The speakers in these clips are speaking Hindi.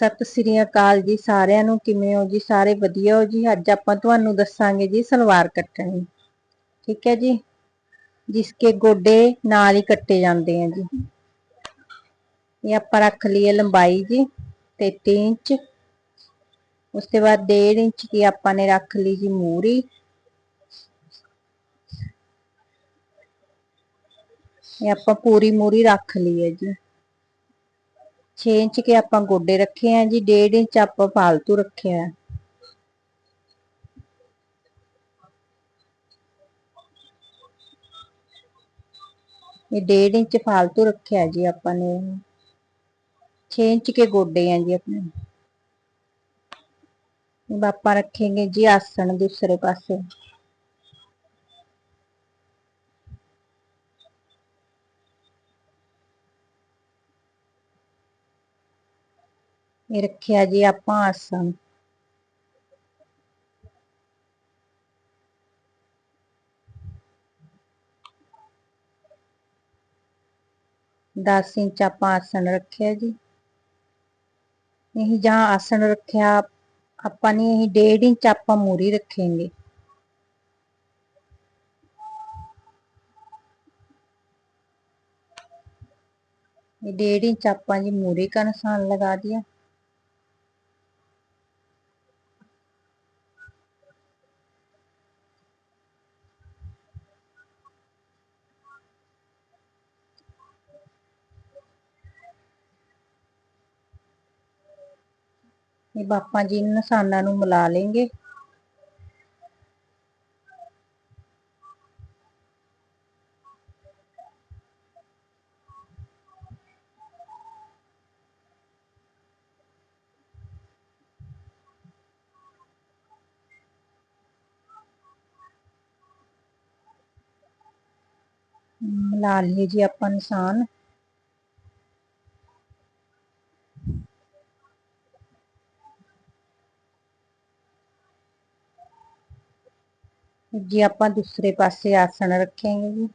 ਸਤਿ ਸ੍ਰੀ ਅਕਾਲ ਜੀ ਸਾਰਿਆਂ ਨੂੰ, ਕਿਵੇਂ ਹੋ ਜੀ? ਸਾਰੇ ਵਧੀਆ ਹੋ ਜੀ? ਅੱਜ ਆਪਾਂ ਤੁਹਾਨੂੰ ਦੱਸਾਂਗੇ ਜੀ ਸਲਵਾਰ ਕੱਟਣੀ। ਠੀਕ ਹੈ ਜੀ? ਜਿਸਕੇ ਗੋਡੇ ਨਾਲ ਹੀ ਕੱਟੇ ਜਾਂਦੇ ਆ ਜੀ। ਇਹ ਆਪਾਂ ਰੱਖ ਲਈਏ ਲੰਬਾਈ ਜੀ 33 ਇੰਚ। ਉਸ ਤੋਂ ਬਾਅਦ 1.5 ਇੰਚ ਦੀ ਆਪਾਂ ਨੇ ਰੱਖ ਲਈ ਜੀ ਮੂਰੀ। ਇਹ ਆਪਾਂ ਪੂਰੀ ਮੂਰੀ ਰੱਖ ਲਈ ਹੈ ਜੀ। छे इंच के आप गोडे रखे हैं जी डेढ़ इंच आप फालतू रखे हैं डेढ़ इंच फालतू रखे है जी अपने छे इंच के गोडे हैं जी अपने आप रखेंगे जी आसन दूसरे पास ਇਹ ਰੱਖਿਆ ਜੀ ਆਪਾਂ ਆਸਣ दस इंच आप आसन रखे जी यही जहाँ आसन रखा अपन यही डेढ़ इंच आप मूरी रखेंगे डेढ़ इंच आप जी मूरी का निशान लगा दिया ये बापा जी निशाना मिला लेंगे मिला लिए जी आप निशान जी आप दूसरे पासे आसन रखेंगे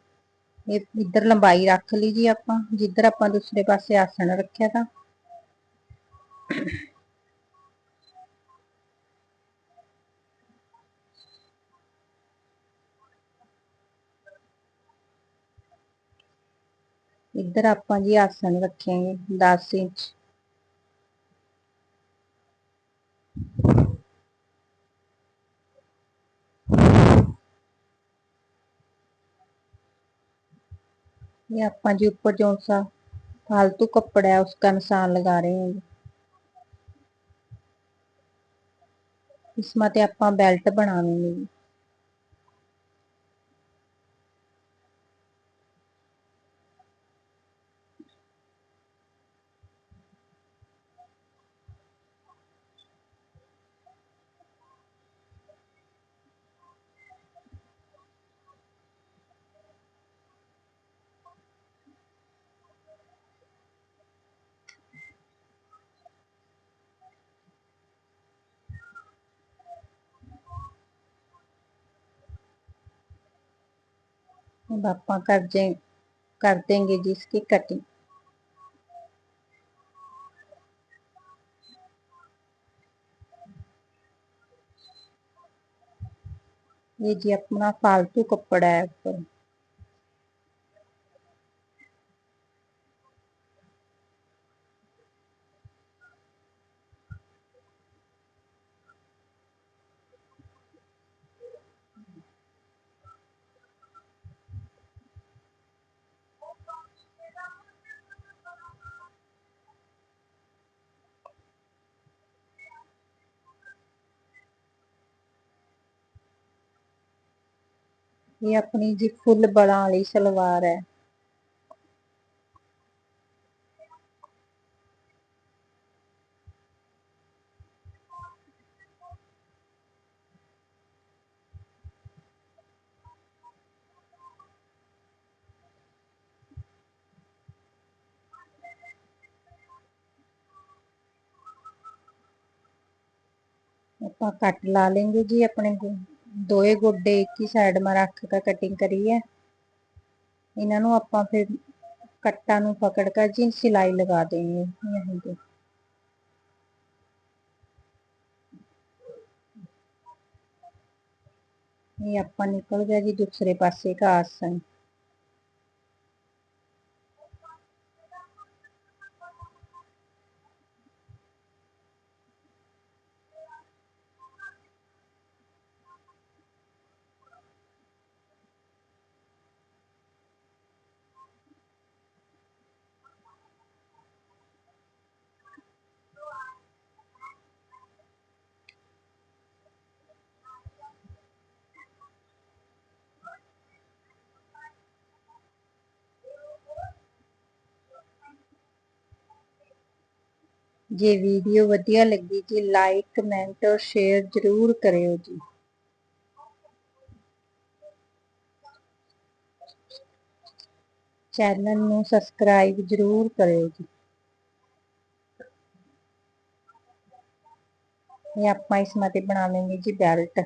जी इधर लंबाई रख ली जी आप जिधर आप दूसरे पासे आसन रखा था इधर आप जी आसन रखेंगे दस इंच ये आप जी ऊपर जो सा फालतू कपड़ा है उसका निशान लगा रहे हैं इसमें आप बेल्ट बनावेंगे अब आप कर कर देंगे जी इसकी कटिंग ये जी अपना फालतू कपड़ा है ऊपर। ये अपनी जी फुल बड़ा वाली सलवार है कट ला लेंगे जी अपने दो गोडे एक ही साइड में रख कर कटिंग करिए इन्हों आप फिर कट्टा पकड़ कर जी सिलाई लगा देंगे यहीं पर ये आप निकल गया जी दूसरे पासे घास से ਜੇ ਵੀਡੀਓ ਵਧੀਆ ਲੱਗੀ ਜੀ ਲਾਈਕ ਕਮੈਂਟ ਔਰ ਸ਼ੇਅਰ ਜ਼ਰੂਰ ਕਰਿਓ ਜੀ। ਚੈਨਲ ਨੂੰ ਸਬਸਕ੍ਰਾਈਬ ਜ਼ਰੂਰ ਕਰਿਓ ਜੀ। ਇਹ ਆਪਾਂ ਇਸ ਮਤੇ ਬਣਾਵਾਂਗੇ ਜੀ ਬੈਲਟ